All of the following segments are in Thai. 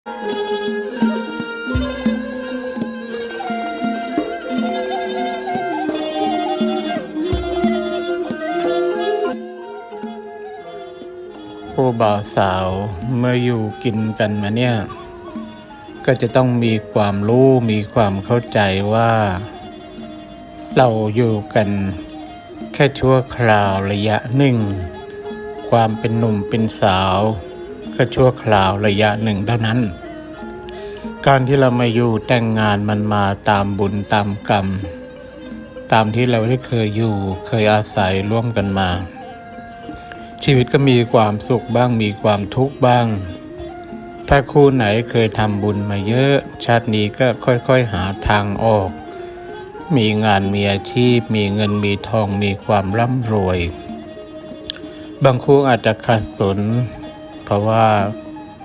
ผู้บ่าวสาวเมื่ออยู่กินกันมาเนี่ย ก็จะต้องมีความรู้มีความเข้าใจว่า เราอยู่กันแค่ชั่วคราวระยะหนึ่ง ความเป็นหนุ่มเป็นสาว ก็ชั่วคราวระยะหนึ่งเท่านั้น การที่เรามาอยู่แต่งงานมันมาตามบุญตามกรรม ตามที่เราได้เคยอยู่เคยอาศัยร่วมกันมา ชีวิตก็มีความสุขบ้างมีความทุกข์บ้าง ถ้าคู่ไหนเคยทำบุญมาเยอะ ชาตินี้ก็ค่อยๆหาทางออก มีงานมีอาชีพ มีเงินมีทองมีความร่ำรวยบางคู่อาจจะขัดสน เพราะว่า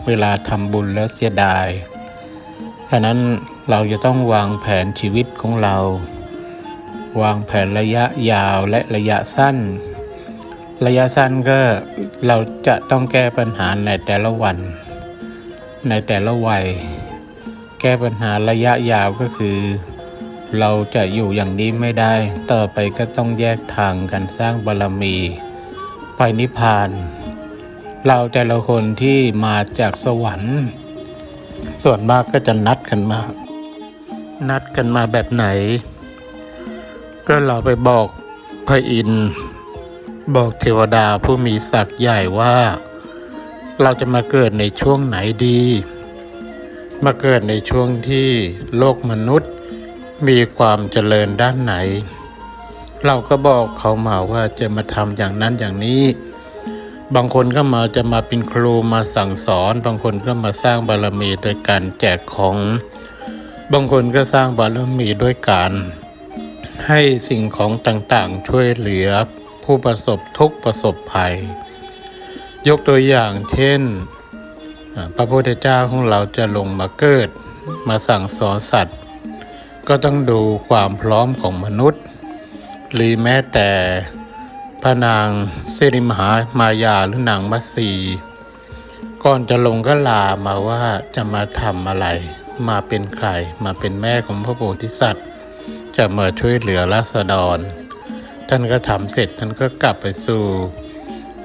เวลาทำบุญแล้วเสียดายฉะนั้นเราจะต้องวางแผนชีวิตของเรา วางแผนระยะยาวและระยะสั้น ระยะสั้นก็เราจะต้องแก้ปัญหาในแต่ละวัน ในแต่ละวัย แก้ปัญหาระยะยาวก็คือ เราจะอยู่อย่างนี้ไม่ได้ ต่อไปก็ต้องแยกทางกันสร้างบารมี ไปนิพพาน เราแต่ละคนที่มาจากสวรรค์ ส่วนมากก็จะนัดกันมา นัดกันมาแบบไหน ก็เราไปบอกพระอินทร์บอกเทวดาผู้มีศักดิ์ใหญ่ว่า เราจะมาเกิดในช่วงไหนดี มาเกิดในช่วงที่โลกมนุษย์มีความเจริญด้านไหน เราก็บอกเขามาว่าจะมาทำอย่างนั้นอย่างนี้ บางคนก็มาจะมาเป็นครูมาสั่งสอน บางคนก็มาสร้างบารมีโดยการแจกของ บางคนก็สร้างบารมีด้วยการ ให้สิ่งของต่างๆช่วยเหลือผู้ประสบทุกประสบภัย ยกตัวอย่างเช่น พระพุทธเจ้าของเราจะลงมาเกิด มาสั่งสอนสัตว์ ก็ต้องดูความพร้อมของมนุษย์ หรือแม้แต่ ระนางสิริมหามายาหรือนางมัสีก่อนจะลงก็ลามาว่าจะมาทำอะไร มาเป็นใคร มาเป็นแม่ของพระโพธิสัตว์ จะมาช่วยเหลือราษฎร ท่านก็ทำเสร็จท่านก็กลับไปสู่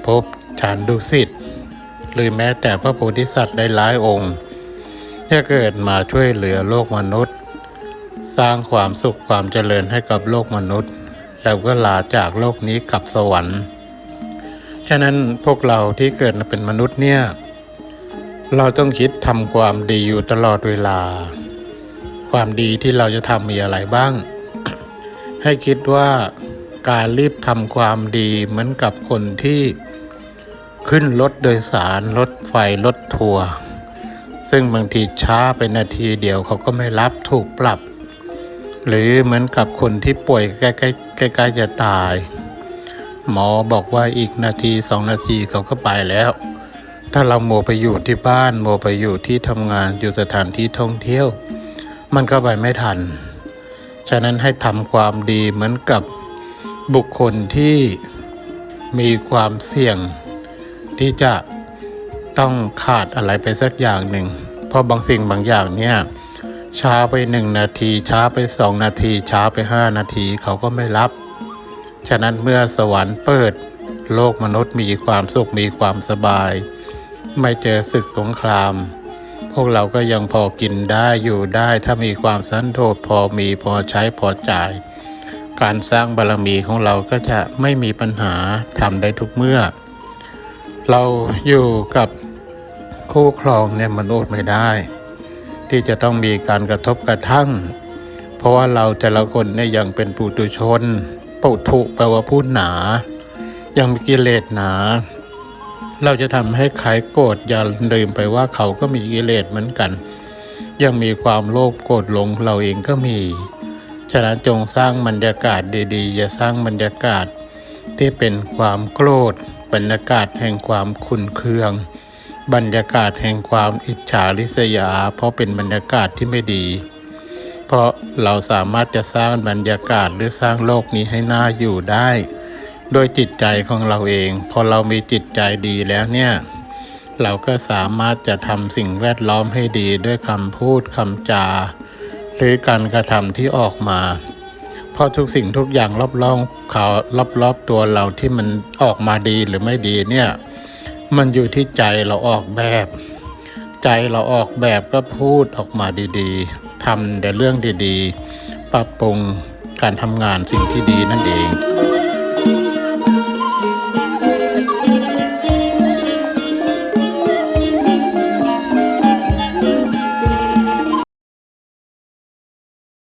ภพฌานดุสิตหรือแม้แต่พระโพธิสัตว์ได้หลายองค์ที่เกิดมาช่วยเหลือโลกมนุษย์ สร้างความสุขความเจริญให้กับโลกมนุษย์ แล้วก็ลาจากโลกนี้กลับสวรรค์ ฉะนั้นพวกเราที่เกิดมาเป็นมนุษย์เนี่ย เราต้องคิดทำความดีอยู่ตลอดเวลา ความดีที่เราจะทำมีอะไรบ้าง ให้คิดว่าการรีบทำความดีเหมือนกับคนที่ขึ้นรถโดยสารรถไฟรถทัวร์ซึ่งบางทีช้าไปนาทีเดียวเขาก็ไม่รับถูกปรับ หรือเหมือนกับคนที่ป่วยใกล้ๆใกล้จะตาย หมอบอกว่าอีกนาทีสองนาทีเขาก็ไปแล้ว ถ้าเราโมไปอยู่ที่บ้านโมไปอยู่ที่ทำงานอยู่สถานที่ท่องเที่ยว มันก็ไปไม่ทัน ฉะนั้นให้ทำความดีเหมือนกับบุคคลที่มีความเสี่ยง ที่จะต้องขาดอะไรไปสักอย่างหนึ่ง เพราะบางสิ่งบางอย่างเนี่ย ช้าไปหนึ่งนาที ช้าไปสองนาที ช้าไปห้านาทีเขาก็ไม่รับ ฉะนั้นเมื่อสวรรค์เปิด โลกมนุษย์มีความสุขมีความสบาย ไม่เจอศึกสงคราม พวกเราก็ยังพอกินได้อยู่ได้ถ้ามีความสันโดษพอมีพอใช้พอจ่าย การสร้างบารมีของเราก็จะไม่มีปัญหาทำได้ทุกเมื่อ เราอยู่กับคู่ครองเนี่ยมนุษย์ไม่ได้ ที่จะต้องมีการกระทบกระทั่ง เพราะว่าเราแต่ละคนเนี่ยยังเป็นปุถุชนปุถุแปลว่าพูดหนา ยังมีกิเลสหนา เราจะทำให้ใครโกรธอย่าลืมไปว่าเขาก็มีกิเลสเหมือนกัน ยังมีความโลภโกรธหลงเราเองก็มี ฉะนั้นจงสร้างบรรยากาศดีๆ อย่าสร้างบรรยากาศที่เป็นความโกรธบรรยากาศแห่งความขุนเคือง บรรยากาศแห่งความอิจฉาริษยา เพราะเป็นบรรยากาศที่ไม่ดี เพราะเราสามารถจะสร้างบรรยากาศหรือสร้างโลกนี้ให้น่าอยู่ได้โดยจิตใจของเราเอง พอเรามีจิตใจดีแล้วเนี่ย เราก็สามารถจะทำสิ่งแวดล้อมให้ดีด้วยคำพูดคำจา หรือการกระทำที่ออกมา เพราะทุกสิ่งทุกอย่างรอบๆเขารอบๆตัวเราที่มันออกมาดีหรือไม่ดีเนี่ย มันอยู่ที่ใจเราออกแบบ ใจเราออกแบบก็พูดออกมาดีๆทำแต่เรื่องดีๆ ปรับปรุงการทำงานสิ่งที่ดีนั่นเอง